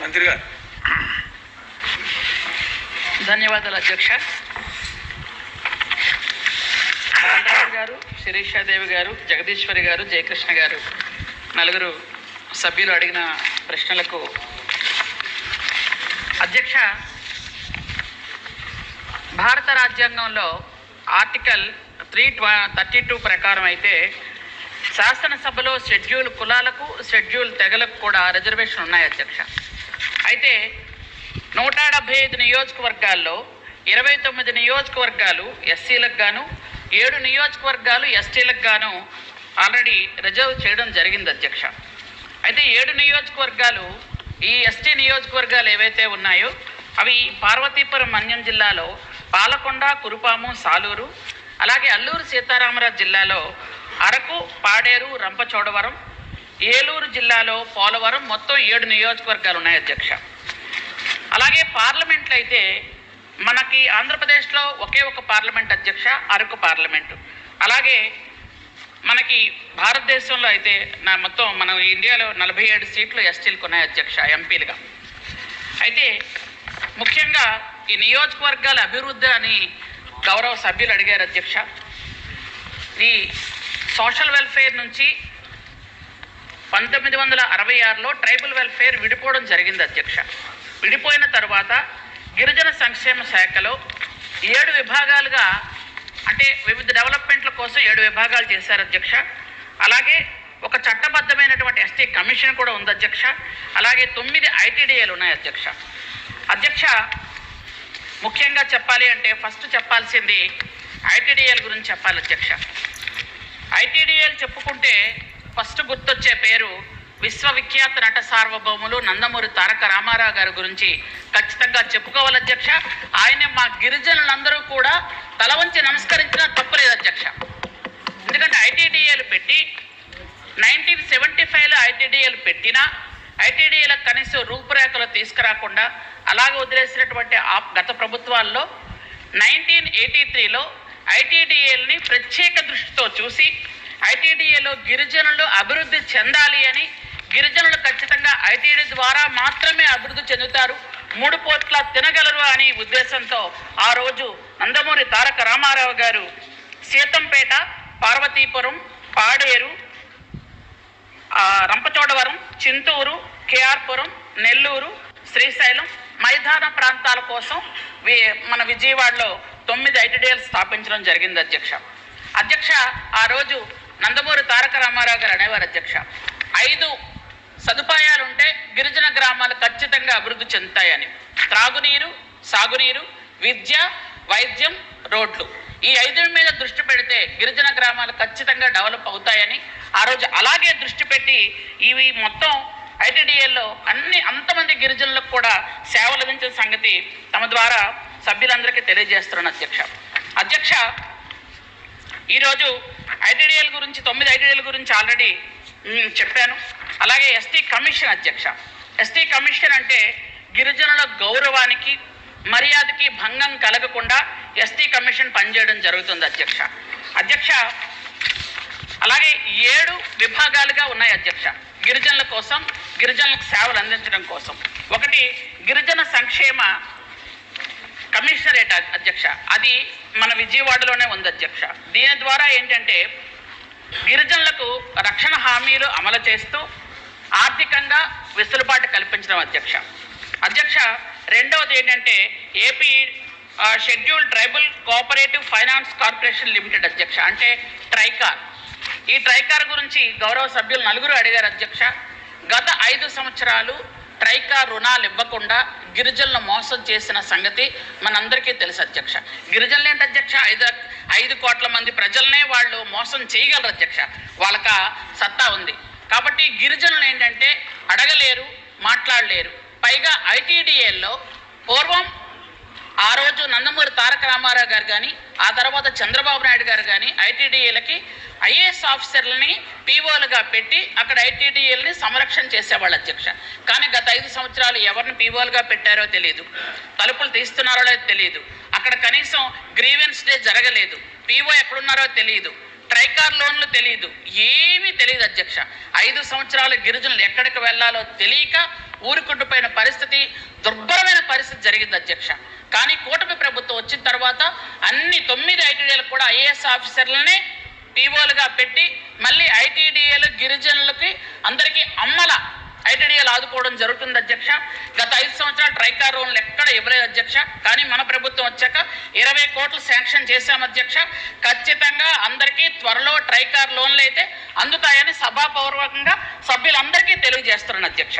మంత్రి గారు ధన్యవాదాలు అధ్యక్ష. గారు శిరీషాదేవి గారు జగదీశ్వరి గారు జయకృష్ణ గారు నలుగురు సభ్యులు అడిగిన ప్రశ్నలకు అధ్యక్ష భారత రాజ్యాంగంలో ఆర్టికల్ త్రీ థర్టీ టూ ప్రకారం అయితే శాసనసభలో షెడ్యూల్ కులాలకు షెడ్యూల్ తెగలకు కూడా రిజర్వేషన్ ఉన్నాయి అధ్యక్ష. అయితే నూట డెబ్భై ఐదు నియోజకవర్గాల్లో ఇరవై తొమ్మిది నియోజకవర్గాలు ఎస్సీలకు గాను ఏడు నియోజకవర్గాలు ఎస్టీలకు గాను ఆల్రెడీ రిజర్వ్ చేయడం జరిగింది అధ్యక్ష. అయితే ఏడు నియోజకవర్గాలు ఈ ఎస్టీ నియోజకవర్గాలు ఏవైతే ఉన్నాయో అవి పార్వతీపురం మన్యం జిల్లాలో పాలకొండ కురుపాము సాలూరు అలాగే అల్లూరు సీతారామరాజు జిల్లాలో అరకు పాడేరు రంపచోడవరం ఏలూరు జిల్లాలో పోలవరం మొత్తం ఏడు నియోజకవర్గాలు ఉన్నాయి అధ్యక్ష. అలాగే పార్లమెంట్లు అయితే మనకి ఆంధ్రప్రదేశ్లో ఒకే ఒక పార్లమెంట్ అధ్యక్ష అరకు పార్లమెంటు. అలాగే మనకి భారతదేశంలో అయితే నా మొత్తం మన ఇండియాలో నలభై ఏడు సీట్లు ఎస్టీలకు ఉన్నాయి అధ్యక్ష ఎంపీలుగా. అయితే ముఖ్యంగా ఈ నియోజకవర్గాల అభివృద్ధి అని గౌరవ సభ్యులు అడిగారు అధ్యక్ష. ఈ సోషల్ వెల్ఫేర్ నుంచి పంతొమ్మిది వందల అరవై ఆరులో ట్రైబల్ వెల్ఫేర్ విడిపోవడం జరిగింది అధ్యక్ష. విడిపోయిన తర్వాత గిరిజన సంక్షేమ శాఖలో ఏడు విభాగాలుగా అంటే వివిధ డెవలప్మెంట్ల కోసం ఏడు విభాగాలు చేశారు అధ్యక్ష. అలాగే ఒక చట్టబద్ధమైనటువంటి ఎస్టీ కమిషన్ కూడా ఉంది అధ్యక్ష. అలాగే తొమ్మిది ఐటీడీఏలు ఉన్నాయి అధ్యక్ష. అధ్యక్ష ముఖ్యంగా చెప్పాలి అంటే ఫస్ట్ చెప్పాల్సింది ఐటీడీఏల గురించి చెప్పాలి అధ్యక్ష. ఐటీడీఏలు చెప్పుకుంటే ఫస్ట్ గుర్తొచ్చే పేరు విశ్వవిఖ్యాత నట సార్వభౌములు నందమూరి తారక రామారావు గారి గురించి. ఖచ్చితంగా చెప్పుకోవాలి అధ్యక్ష. ఆయన మా గిరిజనులందరూ కూడా తల వంచి నమస్కరించినా తప్పులేదు అధ్యక్ష. ఎందుకంటే ఐటీడీఏలు పెట్టి నైన్టీన్ సెవెంటీ ఫైవ్లో ఐటీడీఏలు పెట్టినా ఐటీడీఏలకు కనీసం రూపురేఖలు తీసుకురాకుండా అలాగే వదిలేసినటువంటి ఆ గత ప్రభుత్వాల్లో నైన్టీన్ ఎయిటీ త్రీలో ఐటీడీఏల్ని ప్రత్యేక దృష్టితో చూసి ఐటీడీఏలో గిరిజనులు అభివృద్ధి చెందాలి అని గిరిజనులు ఖచ్చితంగా ఐటీడీ ద్వారా మాత్రమే అభివృద్ధి చెందుతారు. మూడు పోట్ల తినగలరు అనే ఉద్దేశంతో ఆ రోజు నందమూరి తారక రామారావు గారు సీతంపేట పార్వతీపురం పాడేరు రంపచోడవరం చింతూరు కేఆర్పురం నెల్లూరు శ్రీశైలం మైదాన ప్రాంతాల కోసం వి- మన విజయవాడలో తొమ్మిది ఐటీడీఎల్ స్థాపించడం జరిగింది అధ్యక్ష. అధ్యక్ష ఆ రోజు నందమూరి తారక రామారావు గారు అనేవారు అధ్యక్ష. ఐదు సదుపాయాలుంటే గిరిజన గ్రామాలు ఖచ్చితంగా అభివృద్ధి చెందుతాయని. త్రాగునీరు సాగునీరు విద్య వైద్యం రోడ్లు. ఈ ఐదు మీద దృష్టి పెడితే గిరిజన గ్రామాలు ఖచ్చితంగా డెవలప్ అవుతాయని ఆ రోజు అలాగే దృష్టి పెట్టి ఇవి మొత్తం ఐటీడీఏల్లో అన్ని అంతమంది గిరిజనులకు కూడా సేవలు అందించిన సంగతి తమ ద్వారా సభ్యులందరికీ తెలియజేస్తున్నాను అధ్యక్ష. అధ్యక్ష ఈరోజు ఐటీడీఎల్ గురించి తొమ్మిది ఐటీడీఎల్ గురించి ఆల్రెడీ చెప్పాను. అలాగే ఎస్టీ కమిషన్ అధ్యక్ష. ఎస్టీ కమిషన్ అంటే గిరిజనుల గౌరవానికి మర్యాదకి భంగం కలగకుండా ఎస్టీ కమిషన్ పనిచేయడం జరుగుతుంది అధ్యక్ష. అధ్యక్ష అలాగే ఏడు విభాగాలుగా ఉన్నాయి అధ్యక్ష. గిరిజనుల కోసం గిరిజనులకు సేవలు అందించడం కోసం. ఒకటి గిరిజన సంక్షేమ కమిషనరేట్ అధ్యక్ష. అది మన విజయవాడలోనే ఉంది అధ్యక్ష. దీని ద్వారా ఏంటంటే గిరిజనులకు రక్షణ హామీలు అమలు చేస్తూ ఆర్థికంగా వెసులుబాటు కల్పించడం అధ్యక్ష. అధ్యక్ష రెండవది ఏంటంటే AP schedule tribal cooperative finance corporation limited అధ్యక్ష. అంటే ట్రైకార్. ఈ ట్రైకార్ గురించి గౌరవ సభ్యులు నలుగురు అడిగారు అధ్యక్ష. గత ఐదు సంవత్సరాలు ట్రైకా రుణాలు ఇవ్వకుండా గిరిజనులు మోసం చేసిన సంగతి మనందరికీ తెలుసు అధ్యక్ష. గిరిజనులు ఏంటి అధ్యక్ష? ఐదు ఐదు కోట్ల మంది ప్రజలనే వాళ్ళు మోసం చేయగలరు అధ్యక్ష. వాళ్ళక సత్తా ఉంది. కాబట్టి గిరిజనులు ఏంటంటే అడగలేరు మాట్లాడలేరు. పైగా ఐటీడీఏల్లో పూర్వం ఆ రోజు నందమూరి తారక రామారావు గారు కానీ ఆ తర్వాత చంద్రబాబు నాయుడు గారు కానీ ఐటీడీఏలకి ఐఏఎస్ ఆఫీసర్లని పీఓలుగా పెట్టి అక్కడ ఐటీడీఏలని సంరక్షణ చేసేవాళ్ళు అధ్యక్ష. కానీ గత ఐదు సంవత్సరాలు ఎవరిని పీఓలుగా పెట్టారో తెలియదు తలుపులు తీస్తున్నారో లేదో తెలియదు అక్కడ కనీసం గ్రీవెన్స్ డే జరగలేదు. పీఓ ఎక్కడున్నారో తెలియదు ట్రైకార్ లోన్లు తెలియదు ఏమీ తెలియదు అధ్యక్ష. ఐదు సంవత్సరాలు గిరిజనులు ఎక్కడికి వెళ్ళాలో తెలియక ఊరుకుంటుపోయిన పరిస్థితి దుర్భరమైన పరిస్థితి జరిగింది అధ్యక్ష. కానీ కూటమి ప్రభుత్వం వచ్చిన తర్వాత అన్ని తొమ్మిది ఐటీడీలకు కూడా ఐఏఎస్ ఆఫీసర్లనే పీఓలుగా పెట్టి మళ్ళీ ఐటీడీఏలు గిరిజనులకి అందరికీ అమ్మల ఐటీడీఏలు ఆదుకోవడం జరుగుతుంది అధ్యక్ష. గత ఐదు సంవత్సరాలు ట్రైకార్ లోన్లు ఎక్కడ ఇవ్వలేదు అధ్యక్ష. కానీ మన ప్రభుత్వం వచ్చాక ఇరవై కోట్లు శాంక్షన్ చేశాం అధ్యక్ష. ఖచ్చితంగా అందరికీ త్వరలో ట్రైకార్ లోన్లు అయితే అందుతాయని సభాపూర్వకంగా సభ్యులందరికీ తెలియజేస్తున్నాను అధ్యక్ష.